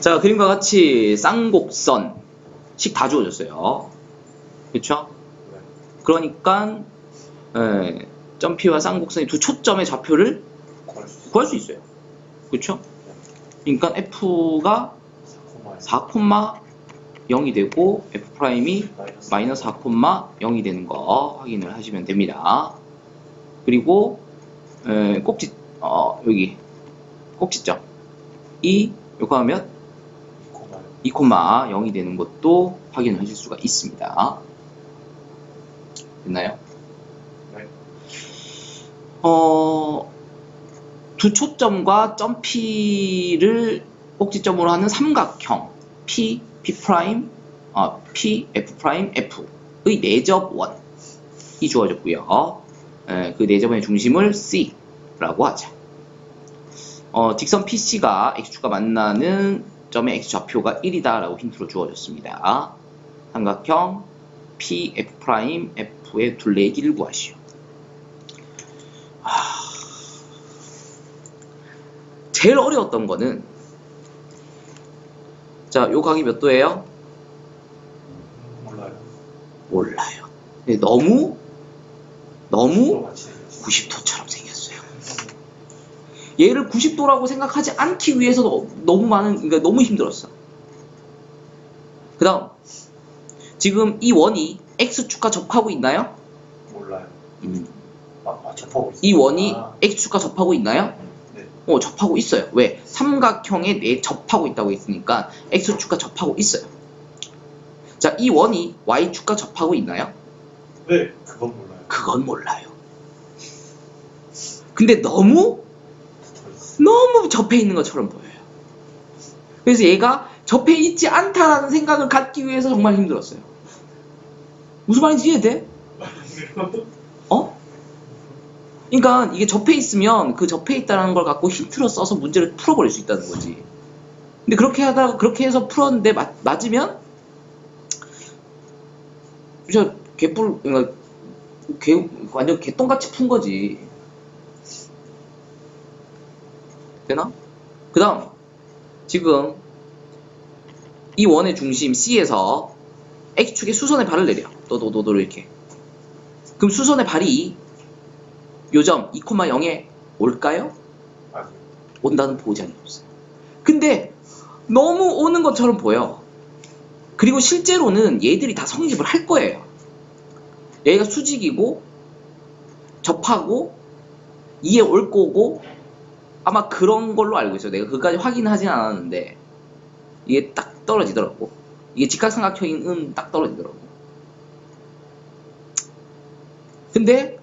자, 그림과 같이 쌍곡선 식 다 주어졌어요. 그쵸? 그러니까 예, 점피와 쌍곡선이 두 초점의 좌표를 구할 수 있어요. 그쵸? 그러니까 F가 4,0이 되고 F 프라임이 마이너스 4,0이 되는 거 확인을 하시면 됩니다. 그리고 에, 꼭지 어, 여기 꼭지점 이 요거 하면 2,0이 되는 것도 확인을 하실 수가 있습니다. 됐나요? 네. 어, 두 초점과 점P를 꼭지점으로 하는 삼각형 P, P 프라임, 어, P, F 프라임, F의 내접원이 주어졌고요. 에, 그 내접원의 중심을 C라고 하죠. 어, 직선 PC가 X축과 만나는 점의 X 좌표가 1이다 라고 힌트로 주어졌습니다. 삼각형 P, F 프라임, F의 길을 구하시오. 제일 어려웠던 거는 자, 요 각이 몇 도예요? 몰라요. 몰라요. 근데 너무 너무 똑같이 생겼어. 90도처럼 생겼어요. 얘를 90도라고 생각하지 않기 위해서 너- 너무 많은 그러니까 너무 힘들었어. 그다음 지금 이 원이 x축과 접하고 있나요? 몰라요. 음. 아, 아 접하고 있어. 이 원이 아, x축과 접하고 있나요? 네. 어, 접하고 있어요. 왜? 삼각형에 내 접하고 있다고 했으니까 x축과 접하고 있어요. 자, 이 원이 y축과 접하고 있나요? 네. 그건 몰라요. 그건 몰라요. 근데 너무. 너무 접해 있는 것처럼 보여요. 그래서 얘가 접해 있지 않다라는 생각을 갖기 위해서 정말 힘들었어요. 무슨 말인지 이해돼? 어? 그러니까 이게 접해 있으면 그 접해 있다는 걸 갖고 힌트로 써서 문제를 풀어버릴 수 있다는 거지. 근데 그렇게 하다가 그렇게 해서 풀었는데 맞, 맞으면 진짜 개뿔 그러니까 개 완전 개똥같이 푼 거지. 되나? 그 다음 지금 이 원의 중심 C에서 X축의 수선의 발을 내려. 또도도도 이렇게. 그럼 수선의 발이 요점 2,0에 올까요? 온다는 보장이 없어요. 근데 너무 오는 것처럼 보여. 그리고 실제로는 얘들이 다 성립을 할 거예요. 얘가 수직이고 접하고 2에 올 거고 아마 그런 걸로 알고 있어요. 내가 그까지 확인하진 않았는데 이게 딱 떨어지더라고. 이게 직각삼각형은 딱 떨어지더라고. 근데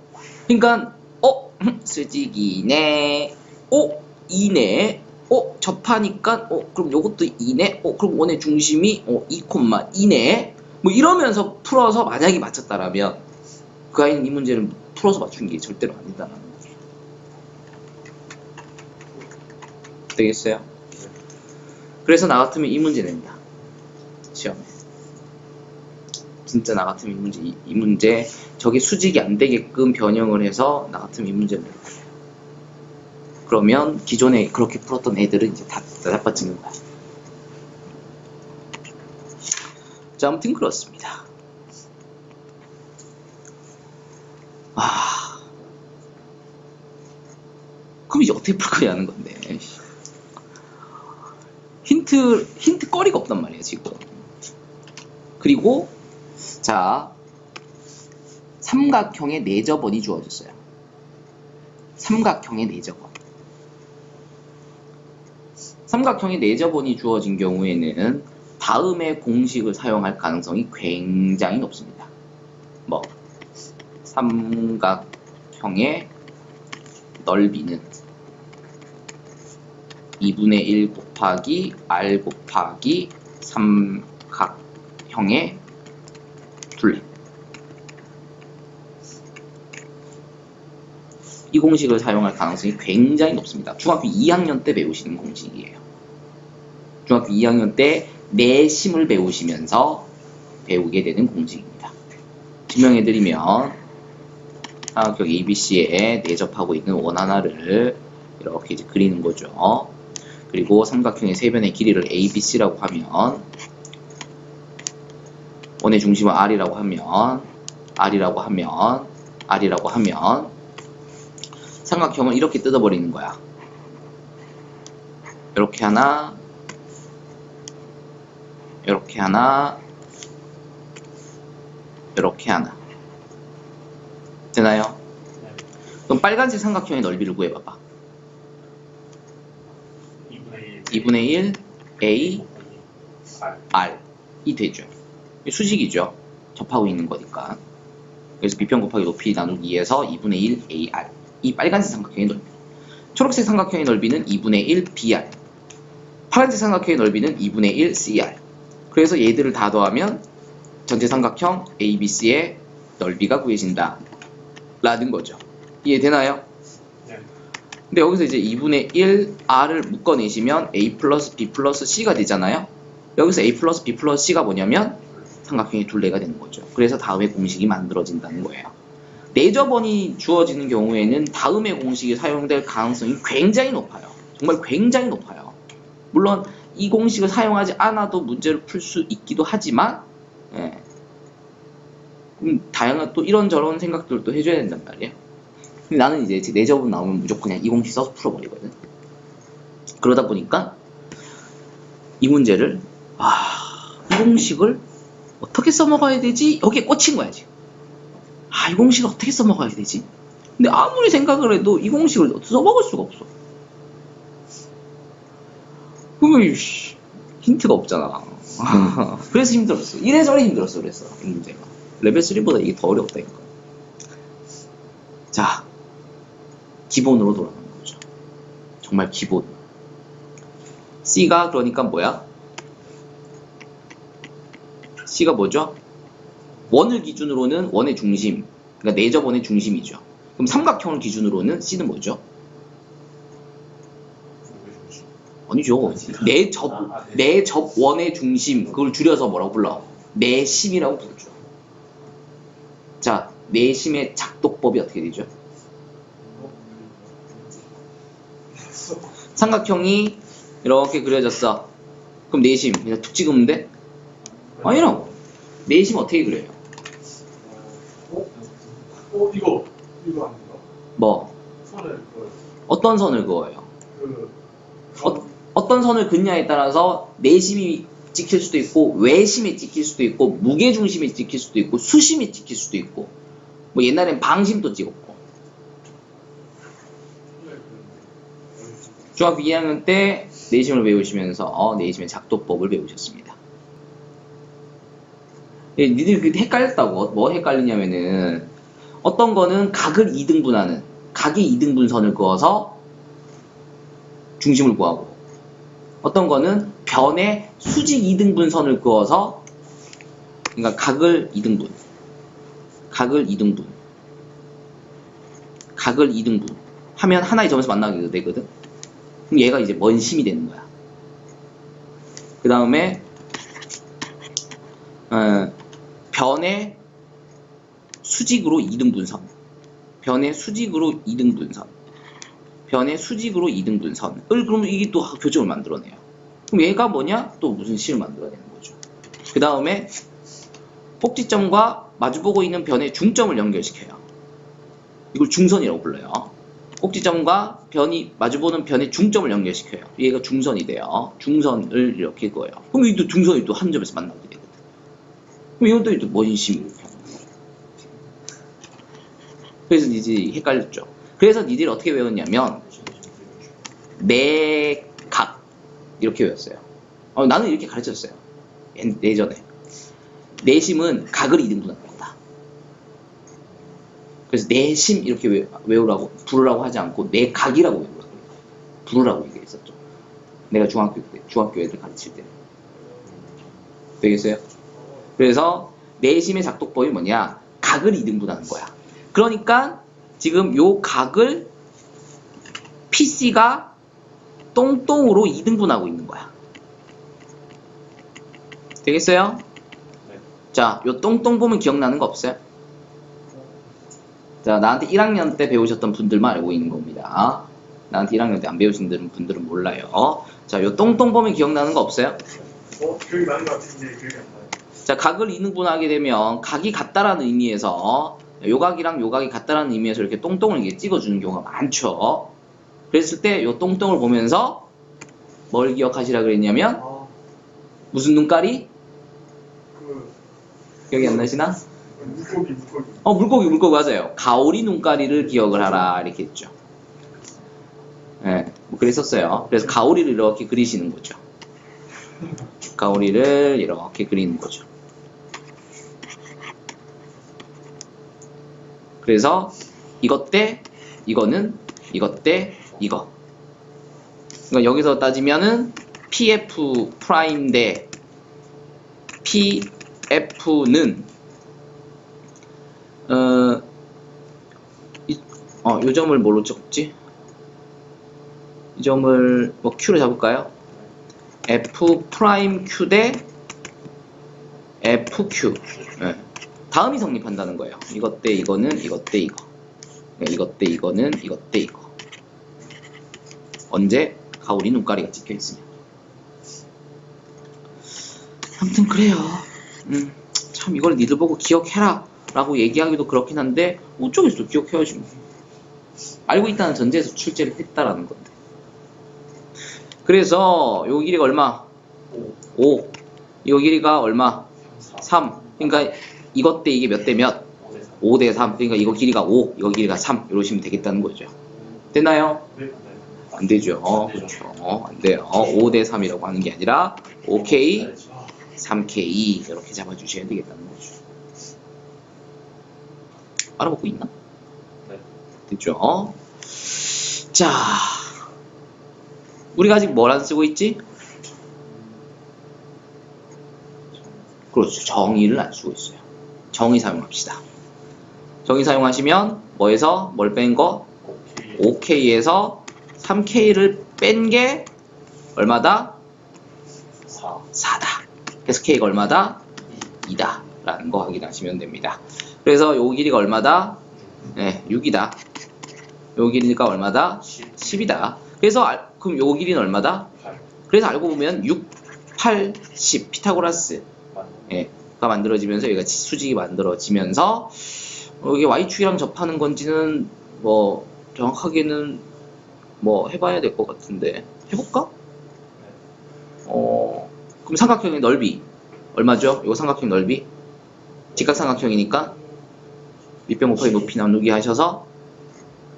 그러니까 어 수직이네. 어 이네. 어 접하니까 어 그럼 요것도 이네. 어 그럼 원의 중심이 어 2,2네. 뭐 이러면서 풀어서 만약에 맞췄다라면 그 아이는 이 문제를 풀어서 맞춘 게 절대로 아니다라는 거죠. 되겠어요? 그래서 나 같으면 이 문제 낸다. 시험에. 진짜 나 같으면 이 문제, 이, 이 문제, 저게 수직이 안 되게끔 변형을 해서 나 같으면 이 문제를 낸다. 그러면 기존에 그렇게 풀었던 애들은 이제 다 나빠지는 거야. 자, 아무튼 그렇습니다. 아. 그럼 이제 어떻게 풀 거냐는 건데. 힌트, 힌트 거리가 없단 말이에요, 지금. 그리고, 자, 삼각형의 내접원이 주어졌어요. 삼각형의 내접원. 삼각형의 내접원이 주어진 경우에는 다음의 공식을 사용할 가능성이 굉장히 높습니다. 뭐, 삼각형의 넓이는 2분의 1 곱하기 r 곱하기 삼각형의 둘레 이 공식을 사용할 가능성이 굉장히 높습니다. 중학교 2학년 때 배우시는 공식이에요. 중학교 2학년 때 내심을 배우시면서 배우게 되는 공식입니다. 증명해드리면 삼각형 ABC에 내접하고 있는 원 하나를 이렇게 이제 그리는 거죠. 그리고 삼각형의 세 변의 길이를 ABC라고 하면 원의 중심은 R이라고 하면 R이라고 하면 R이라고 하면 삼각형을 이렇게 뜯어버리는 거야. 이렇게 하나, 이렇게 하나, 이렇게 하나. 되나요? 네. 그럼 빨간색 삼각형의 넓이를 구해봐봐. 2분의 1. 2분의 1 A R. R이 되죠. 이게 수직이죠. 접하고 있는 거니까. 그래서 비평 곱하기 높이 나누기 2에서 2분의 1 AR. 이 빨간색 삼각형의 넓이. 초록색 삼각형의 넓이는 2분의 1 BR. 파란색 삼각형의 넓이는 2분의 1 CR. 그래서 얘들을 다 더하면 전체 삼각형 ABC의 넓이가 구해진다. 라는 거죠. 이해되나요? 네. 근데 여기서 이제 2분의 1 R을 묶어내시면 A 플러스 B 플러스 C가 되잖아요. 여기서 A 플러스 B 플러스 C가 뭐냐면 삼각형의 둘레가 되는 거죠. 그래서 다음에 공식이 만들어진다는 거예요. 내저번이 주어지는 경우에는 다음의 공식이 사용될 가능성이 굉장히 높아요. 정말 굉장히 높아요. 물론 이 공식을 사용하지 않아도 문제를 풀 수 있기도 하지만 예. 음, 다양한 또 이런저런 생각들도 해줘야 된단 말이에요. 근데 나는 이제 제 내접은 나오면 무조건 그냥 이 공식 써서 풀어버리거든. 그러다 보니까 이 문제를 아, 이 공식을 어떻게 써먹어야 되지? 여기에 꽂힌 거야 지금. 아, 이 공식을 어떻게 써먹어야 되지? 근데 아무리 생각을 해도 이 공식을 써먹을 수가 없어. 그러면 씨, 힌트가 없잖아. 그래서 힘들었어. 이래저래 힘들었어. 그래서 이 문제가. 레벨 3보다 이게 더 어렵다니까. 자, 기본으로 돌아가는 거죠. 정말 기본. C가 그러니까 뭐야? C가 뭐죠? 원을 기준으로는 원의 중심, 그러니까 내접원의 중심이죠. 그럼 삼각형을 기준으로는 C는 뭐죠? 아니죠. 내접, 내접원의 중심, 그걸 줄여서 뭐라고 불러? 내심이라고 부르죠. 자, 내심의 작동법이 어떻게 되죠? 삼각형이 이렇게 그려졌어. 그럼 내심 그냥 툭 찍으면 돼? 아니라고. 내심 어떻게 그려요? 어? 어? 이거 이거 아닌가? 뭐 선을 그, 어떤 선을 그어요? 그 어, 어떤 선을 긋냐에 따라서 내심이 찍힐 수도 있고 외심이 찍힐 수도 있고 무게 중심이 찍힐 수도 있고 수심이 찍힐 수도 있고 뭐 옛날엔 방심도 찍었고 중학교 2학년 때 내심을 배우시면서 어, 내심의 작도법을 배우셨습니다. 예, 니들이 그때 헷갈렸다고 뭐 헷갈리냐면은 어떤 거는 각을 2등분하는 각의 2등분선을 그어서 중심을 구하고 어떤 거는 변의 수직 2등분선을 그어서 그러니까 각을 2등분 각을 2등분 각을 2등분 하면 하나의 점에서 만나게 되거든 그럼 얘가 이제 먼심이 되는 거야 그 다음에 어, 변의 수직으로 2등 분선 변의 수직으로 2등 분선 변의 수직으로 2등 분선을 그러면 이게 또 교정을 만들어내요. 그럼 얘가 뭐냐? 또 무슨 식을 만들어내는 거죠. 그 다음에 꼭지점과 마주보고 있는 변의 중점을 연결시켜요. 이걸 중선이라고 불러요. 꼭지점과 변이 마주보는 변의 중점을 연결시켜요. 얘가 중선이 돼요. 중선을 이렇게 그어요. 그럼 이도 중선이 또 한 점에서 만나게 되거든. 그럼 이것도 또 원심 이렇게 하는. 그래서 니들이 헷갈렸죠. 그래서 니들이 어떻게 외웠냐면 내각 이렇게 외웠어요. 어, 나는 이렇게 가르쳤어요. 옛- 예전에 내심은 각을 2등분하는 거다. 그래서 내심 이렇게 외, 외우라고 부르라고 하지 않고 내 각이라고 외우라고 부르라고 얘기했었죠. 내가 중학교 때 중학교 애들 가르칠 때 되겠어요? 그래서 내심의 작동법이 뭐냐? 각을 2등분하는 거야. 그러니까 지금 요 각을 PC가 똥똥으로 2등분하고 있는 거야. 되겠어요? 네. 자, 요 똥똥 보면 기억나는 거 없어요? 자, 나한테 1학년 때 배우셨던 분들만 알고 있는 겁니다. 나한테 1학년 때 안 배우신 분들은- 몰라요. 자, 요 똥똥 보면 기억나는 거 없어요? 어, 기억이 나는 것 같은데 기억이 안 나요. 자, 각을 이등분하게 되면 각이 같다라는 의미에서 요각이랑 요각이 같다라는 의미에서 이렇게 똥똥을 이렇게 찍어주는 경우가 많죠. 그랬을 때 요 똥똥을 보면서 뭘 기억하시라 그랬냐면 아, 무슨 눈깔이 그 기억이 안 나시나? 물고기 물고기. 어 물고기 물고기 맞아요. 가오리 눈가리를 기억을 하라 이렇게 했죠. 예, 뭐 그랬었어요. 그래서 가오리를 이렇게 그리시는 거죠. 가오리를 이렇게 그리는 거죠. 그래서 이것 때 이거는 이것 때 이거. 그러니까 여기서 따지면은 PF 프라임 대 PF는 어, 이, 어, 요 점을 뭘로 적지? 이 점을 뭐 Q로 잡을까요? F 프라임 Q 대 FQ. 예. 다음이 성립한다는 거예요. 이것 대 이거는 이것 대 이거. 그러니까 이것 대 이거는 이것 대 이거. 언제? 가오리 눈가리가 찍혀 있으면. 아무튼 그래요. 음, 참 이걸 니들 보고 기억해라 라고 얘기하기도 그렇긴 한데 어쩌겠어 기억해야지 뭐. 알고 있다는 전제에서 출제를 했다라는 건데 그래서 요 길이가 얼마? 5, 5요 길이가 얼마? 4, 3 그러니까 이것 대 이게 몇 대 몇? 5, 4. 5대 3 그러니까 이거 길이가 5 이거 길이가 3 이러시면 되겠다는 거죠 네. 안 되죠 어, 그렇죠 어, 안 돼요 5대 3이라고 하는 게 아니라 5K 3K 이렇게 잡아주셔야 되겠다는 거죠. 알아먹고 있나? 네. 됐죠? 자, 우리가 아직 뭘 안 쓰고 있지? 그렇죠. 정의를 안 쓰고 있어요. 정의 사용합시다. 정의 사용하시면 뭐에서 뭘 뺀 거? 5K에서 3K를 뺀 게 얼마다? 4, 4다. 그래서 K가 얼마다? 2다. 라는 거 확인하시면 됩니다. 그래서 요 길이가 얼마다? 네, 6이다. 요 길이가 얼마다? 10, 10 이다. 그래서 알- 그럼 요 길이는 얼마다? 8. 그래서 알고 보면 6, 8, 10 피타고라스가 맞네. 만들어지면서 여기가 수직이 만들어지면서 어, 이게 y축이랑 접하는 건지는 뭐 정확하게는 뭐 해봐야 될 것 같은데 해볼까? 어 그럼 삼각형의 넓이 얼마죠? 이거 삼각형 넓이 직각삼각형이니까 밑변 곱하기 높이 나누기 하셔서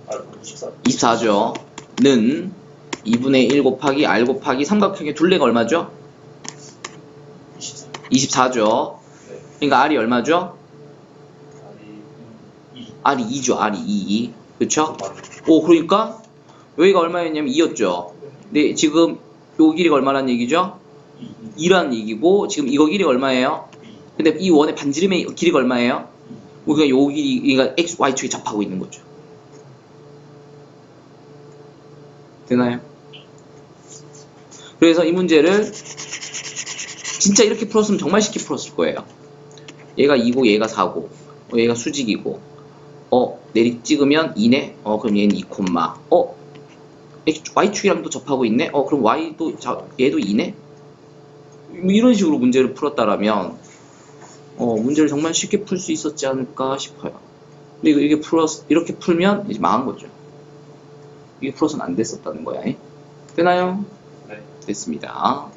아, 24. 24죠. 는 2분의 1 곱하기 r 곱하기 삼각형의 둘레가 얼마죠? 24. 24죠. 네. 그러니까 r이 얼마죠? 아니, 2. r이 2죠. r이 2. 그쵸? 오 그러니까 여기가 얼마였냐면 2였죠. 근데 지금 요 길이가 얼마란 얘기죠? 2. 2란 얘기고 지금 이거 길이가 얼마예요? 2. 근데 이 원의 반지름의 길이가 얼마예요? 우리가 요 길이, 그러니까 x, y축에 접하고 있는 거죠. 되나요? 그래서 이 문제를 진짜 이렇게 풀었으면 정말 쉽게 풀었을 거예요. 얘가 2고 얘가 4고 어, 얘가 수직이고 어 내리 찍으면 2네? 어 그럼 얘는 2 콤마 어 X- y축이랑 또 접하고 있네? 어 그럼 y도 자, 얘도 2네? 뭐 이런 식으로 문제를 풀었다라면 어, 문제를 정말 쉽게 풀 수 있었지 않을까 싶어요. 근데 이거 이게 풀었, 이렇게 풀면 이제 망한 거죠. 이게 풀어서는 안 됐었다는 거야. 예? 되나요? 네. 됐습니다.